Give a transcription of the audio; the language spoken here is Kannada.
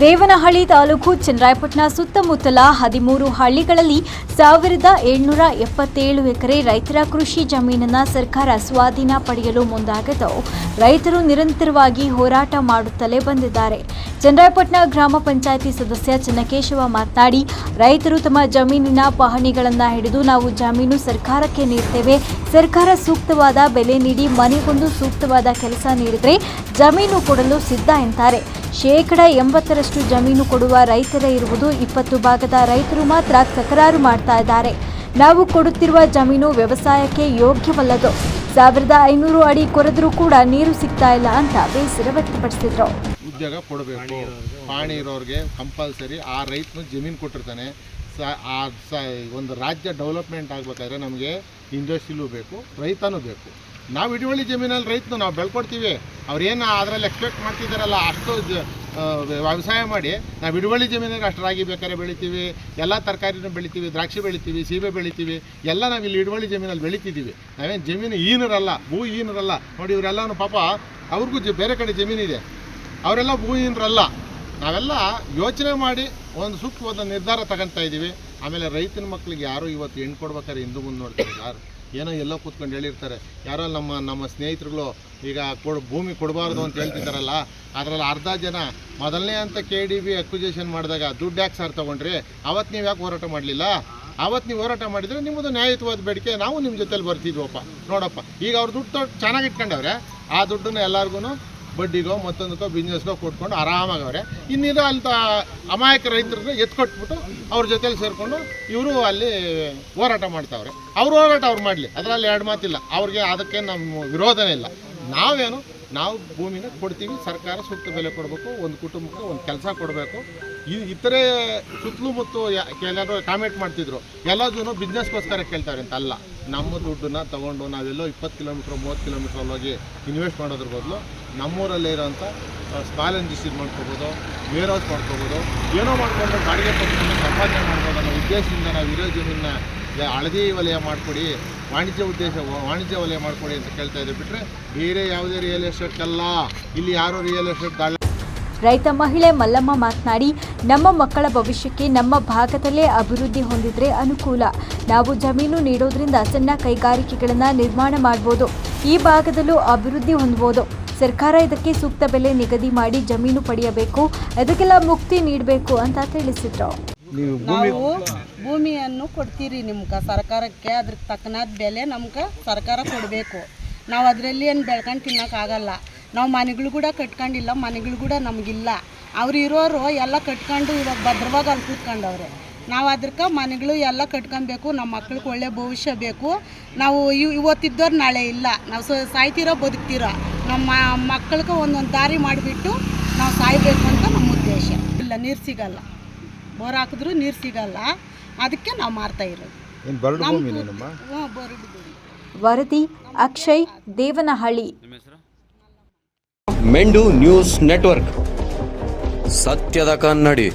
ದೇವನಹಳ್ಳಿ ತಾಲೂಕು ಚನ್ನರಾಯಪಟ್ಟಣ ಸುತ್ತಮುತ್ತಲ ಹದಿಮೂರು ಹಳ್ಳಿಗಳಲ್ಲಿ ಸಾವಿರದ ಏಳ್ನೂರ ಎಪ್ಪತ್ತೇಳು ಎಕರೆ ರೈತರ ಕೃಷಿ ಜಮೀನನ್ನ ಸರ್ಕಾರ ಸ್ವಾಧೀನ ಪಡೆಯಲು ಮುಂದಾಗಿದ್ದು, ರೈತರು ನಿರಂತರವಾಗಿ ಹೋರಾಟ ಮಾಡುತ್ತಲೇ ಬಂದಿದ್ದಾರೆ. ಚನ್ನರಾಯಪಟ್ಟಣ ಗ್ರಾಮ ಪಂಚಾಯಿತಿ ಸದಸ್ಯ ಚನ್ನಕೇಶವ ಮಾತನಾಡಿ, ರೈತರು ತಮ್ಮ ಜಮೀನಿನ ಪಹಣಿಗಳನ್ನು ಹಿಡಿದು ನಾವು ಜಮೀನು ಸರ್ಕಾರಕ್ಕೆ ನೀಡ್ತೇವೆ. ಸರ್ಕಾರ ಸೂಕ್ತವಾದ ಬೆಲೆ ನೀಡಿ ಮನೆಗೊಂದು ಸೂಕ್ತವಾದ ಕೆಲಸ ನೀಡಿದರೆ ಜಮೀನು ಕೊಡಲು ಸಿದ್ಧ ಎಂತಾರೆ. ಶೇಕಡ ಎಂಬತ್ತರಷ್ಟು ಜಮೀನು ಕೊಡುವ ರೈತರೇ ಇರುವುದು ಇಪ್ಪತ್ತು ಭಾಗದ ರೈತರು ಮಾತ್ರ ತಕರಾರು ಮಾಡ್ತಾ ಇದ್ದಾರೆ. ನಾವು ಕೊಡುತ್ತಿರುವ ಜಮೀನು ವ್ಯವಸಾಯಕ್ಕೆ ಯೋಗ್ಯವಲ್ಲದು. ಸಾವಿರದ ಐನೂರು ಅಡಿ ಕೊರೆದರೂ ಕೂಡ ನೀರು ಸಿಗ್ತಾ ಇಲ್ಲ ಅಂತ ಬೇಸರ ವ್ಯಕ್ತಪಡಿಸಿದ್ರು. ಉದ್ಯೋಗ ಕೊಡಬೇಕು. ಪಾಣಿ ಇರೋರಿಗೆ ಕಂಪಲ್ಸರಿ ಆ ರೈತನು ಜಮೀನು ಕೊಟ್ಟಿರ್ತಾನೆ. ಆ ಒಂದು ರಾಜ್ಯ ಡೆವಲಪ್ಮೆಂಟ್ ಆಗಬೇಕಾದ್ರೆ ನಮಗೆ ಇಂಡಸ್ಟ್ರಿಲೂ ಬೇಕು, ರೈತನೂ ಬೇಕು. ನಾವು ಹಿಡುವಳಿ ಜಮೀನಲ್ಲಿ ರೈತನು ನಾವು ಬೆಳ್ಕೊಡ್ತೀವಿ. ಅವ್ರೇನು ಅದರಲ್ಲಿ ಎಕ್ಸ್ಪೆಕ್ಟ್ ಮಾಡ್ತಿದ್ದಾರಲ್ಲ ಅಷ್ಟು ವ್ಯವಸಾಯ ಮಾಡಿ ನಾವು ಹಿಡುವಳಿ ಜಮೀನಿಗೆ ಅಷ್ಟು ರಾಗಿ ಬೇಕಾದ್ರೆ ಬೆಳಿತೀವಿ, ಎಲ್ಲ ತರಕಾರಿನೂ ಬೆಳಿತೀವಿ, ದ್ರಾಕ್ಷಿ ಬೆಳಿತೀವಿ, ಸೀಬೆ ಬೆಳಿತೀವಿ, ಎಲ್ಲ ನಾವು ಇಲ್ಲಿ ಹಿಡುವಳಿ ಜಮೀನಲ್ಲಿ ಬೆಳಿತಿದ್ದೀವಿ. ನಾವೇನು ಜಮೀನು ಈನರಲ್ಲ ಭೂ ಈನರಲ್ಲ ನೋಡಿ, ಇವರೆಲ್ಲನೂ ಪಾಪ ಅವ್ರಿಗೂ ಜ ಬೇರೆ ಕಡೆ ಜಮೀನಿದೆ ಅವರೆಲ್ಲ ಭೂಹೀನರಲ್ಲ ನಾವೆಲ್ಲ ಯೋಚನೆ ಮಾಡಿ ಒಂದು ಸೂಕ್ತವಾದ ನಿರ್ಧಾರ ತಗೊಂತಾ ಇದ್ದೀವಿ. ಆಮೇಲೆ ರೈತನ ಮಕ್ಕಳಿಗೆ ಯಾರು ಇವತ್ತು ಹೆಣ್ಣು ಕೊಡ್ಬೇಕಾದ್ರೆ ಹಿಂದೂ ಮುಂದೆ ನೋಡ್ತಾರೆ ಯಾರು? ಏನೋ ಎಲ್ಲೋ ಕೂತ್ಕೊಂಡು ಹೇಳಿರ್ತಾರೆ. ಯಾರೋ ನಮ್ಮ ನಮ್ಮ ಸ್ನೇಹಿತರುಗಳು ಈಗ ಕೊಡು ಭೂಮಿ ಕೊಡಬಾರ್ದು ಅಂತ ಹೇಳ್ತಿದ್ದಾರಲ್ಲ, ಅದರಲ್ಲಿ ಅರ್ಧ ಜನ ಮೊದಲನೇ ಅಂತ ಕೆ ಡಿ ಬಿ ಅಕ್ವಿಜೇಷನ್ ಮಾಡಿದಾಗ ದುಡ್ಡು ಯಾಕೆ ಸರ್ ತೊಗೊಂಡ್ರಿ? ಅವತ್ತು ನೀವು ಯಾಕೆ ಹೋರಾಟ ಮಾಡಲಿಲ್ಲ? ಅವತ್ತು ನೀವು ಹೋರಾಟ ಮಾಡಿದರೆ ನಿಮ್ಮದು ನ್ಯಾಯಯುತವಾದ ಬೇಡಿಕೆ ನಾವು ನಿಮ್ಮ ಜೊತೆಲಿ ಬರ್ತಿದ್ವಪ್ಪ. ನೋಡಪ್ಪ, ಈಗ ಅವ್ರ ದುಡ್ಡು ಚೆನ್ನಾಗಿ ಇಟ್ಕೊಂಡವ್ರೆ, ಆ ದುಡ್ಡನ್ನು ಎಲ್ಲರಿಗೂ ಬಡ್ಡಿಗೋ ಮತ್ತೊಂದಕ್ಕೋ ಬಿಸ್ನೆಸ್ಗೋ ಕೊಟ್ಕೊಂಡು ಆರಾಮಾಗವ್ರೆ. ಇನ್ನಿರೋ ಅಂತ ಅಮಾಯಕ ರೈತರನ್ನ ಎತ್ಕೊಟ್ಬಿಟ್ಟು ಅವ್ರ ಜೊತೆಲಿ ಸೇರಿಕೊಂಡು ಇವರು ಅಲ್ಲಿ ಹೋರಾಟ ಮಾಡ್ತಾವ್ರೆ. ಅವ್ರು ಹೋರಾಟ ಅವ್ರು ಮಾಡಲಿ. ಅದರಲ್ಲಿ ಎರಡು ಮಾತಿಲ್ಲ. ಅವ್ರಿಗೆ ಅದಕ್ಕೆ ನಮ್ಮ ವಿರೋಧನೇ ಇಲ್ಲ. ನಾವೇನು ನಾವು ಭೂಮಿನ ಕೊಡ್ತೀವಿ, ಸರ್ಕಾರ ಸೂಕ್ತ ಬೆಲೆ ಕೊಡಬೇಕು, ಒಂದು ಕುಟುಂಬಕ್ಕೆ ಒಂದು ಕೆಲಸ ಕೊಡಬೇಕು. ಈ ಇತರೆ ಸುತ್ತಲೂ ಮತ್ತು ಕೆಲವರು ಕಾಮೆಂಟ್ ಮಾಡ್ತಿದ್ರು. ಎಲ್ಲದೂ ಬಿಸ್ನೆಸ್ಗೋಸ್ಕರ ಕೇಳ್ತಾರೆ ಅಂತ ಅಲ್ಲ. ನಮ್ಮ ದುಡ್ಡನ್ನ ತಗೊಂಡು ನಾವೆಲ್ಲೋ ಇಪ್ಪತ್ತು ಕಿಲೋಮೀಟ್ರ್ ಮೂವತ್ತು ಕಿಲೋಮೀಟ್ರ್ ಹೋಗಿ ಇನ್ವೆಸ್ಟ್ ಮಾಡೋದ್ರ ಬದಲು ನಮ್ಮೂರಲ್ಲೇ ಇರೋಂಥ ಸ್ಮಾಲ್ ಇಂಡಸ್ಟ್ರೀಸ್ ಮಾಡ್ಕೋಬೋದು ವೇರ್ ಹೌಸ್ ಮಾಡ್ಕೋಬೋದು ಏನೋ ಮಾಡ್ಕೊಂಡು ಬಾಡಿಗೆ ಕೊಟ್ಕೊಂಡು ಸಂಪಾದನೆ ಮಾಡ್ಬೋದು ಅನ್ನೋ ಉದ್ದೇಶದಿಂದ ನಾವು ಇರೋ ಜಮೀನ ಹಳದಿ ವಲಯ ಮಾಡಿಕೊಡಿ, ವಾಣಿಜ್ಯ ಉದ್ದೇಶ, ವಾಣಿಜ್ಯ ವಲಯ ಮಾಡಿಕೊಡಿ ಅಂತ ಕೇಳ್ತಾ ಇದ್ದೆ ಬಿಟ್ಟರೆ ಬೇರೆ ಯಾವುದೇ ರಿಯಲ್ ಎಸ್ಟೇಟ್ ಅಲ್ಲ. ಇಲ್ಲಿ ಯಾರು ರಿಯಲ್ ಎಸ್ಟೇಟ್ ದಾಳ ರೈತ, ಮಹಿಳೆ, ಮಲ್ಲಮ್ಮ ಮಾತನಾಡಿ, ನಮ್ಮ ಮಕ್ಕಳ ಭವಿಷ್ಯಕ್ಕೆ ನಮ್ಮ ಭಾಗದಲ್ಲೇ ಅಭಿವೃದ್ಧಿ ಹೊಂದಿದ್ರೆ ಅನುಕೂಲ. ನಾವು ಜಮೀನು ನೀಡೋದ್ರಿಂದ ಸಣ್ಣ ಕೈಗಾರಿಕೆಗಳನ್ನು ನಿರ್ಮಾಣ ಮಾಡ್ಬೋದು. ಈ ಭಾಗದಲ್ಲೂ ಅಭಿವೃದ್ಧಿ ಹೊಂದ್ಬೋದು. ಸರ್ಕಾರ ಇದಕ್ಕೆ ಸೂಕ್ತ ಬೆಲೆ ನಿಗದಿ ಮಾಡಿ ಜಮೀನು ಪಡೆಯಬೇಕು, ಅದಕ್ಕೆಲ್ಲ ಮುಕ್ತಿ ನೀಡಬೇಕು ಅಂತ ತಿಳಿಸಿದ್ರು. ನಾವು ಭೂಮಿಯನ್ನು ಕೊಡ್ತೀರಿ ನಿಮ್ಗೆ ಸರ್ಕಾರಕ್ಕೆ ಅದ್ರ ತಕ್ಕನಾದ ಬೆಲೆ ನಮ್ಗೆ ಸರ್ಕಾರ ಕೊಡಬೇಕು. ನಾವು ಅದರಲ್ಲಿ ಏನು ಬೆಳ್ಕೊಂಡು ತಿನ್ನೋಕ್ಕಾಗಲ್ಲ ನಾವು ಮನೆಗಳು ಕೂಡ ಕಟ್ಕೊಂಡಿಲ್ಲ ಮನೆಗಳು ಕೂಡ ನಮಗಿಲ್ಲ. ಅವ್ರು ಇರೋರು ಎಲ್ಲ ಕಟ್ಕೊಂಡು ಇವಾಗ ಭದ್ರವಾಗಿ ಅಲ್ಲಿ ಕೂತ್ಕೊಂಡವ್ರೆ. ನಾವು ಅದಕ್ಕೆ ಮನೆಗಳು ಎಲ್ಲ ಕಟ್ಕೊಬೇಕು ನಮ್ಮ ಮಕ್ಳಿಗೆ ಒಳ್ಳೆ ಭವಿಷ್ಯ ಬೇಕು. ನಾವು ಇವ್ ಇವತ್ತಿದ್ದವ್ರು ನಾಳೆ ಇಲ್ಲ. ನಾವು ಸೊ ಸಾಯ್ತಿರೋ ಬದುಕ್ತಿರೋ. ನಮ್ಮ ಮಕ್ಕಳಿಗೆ ಒಂದೊಂದು ದಾರಿ ಮಾಡಿಬಿಟ್ಟು ನಾವು ಸಾಯ್ಬೇಕು ಅಂತ ನಮ್ಮ ಉದ್ದೇಶ. ಇಲ್ಲ ನೀರು ಸಿಗಲ್ಲ. ಬೋರ್ ಹಾಕಿದ್ರು ನೀರು ಸಿಗಲ್ಲ. ಅದಕ್ಕೆ ನಾವು ಮಾರ್ತಾ ಇರೋದು. ಹ್ಞೂ ಬರಡು ಭೂಮಿ. ವರದಿ ಅಕ್ಷಯ್ ದೇವನಹಳ್ಳಿ. ಮೆಂಡು ನ್ಯೂಸ್ ನೆಟ್ವರ್ಕ್. ಸತ್ಯದ ಕನ್ನಡಿ.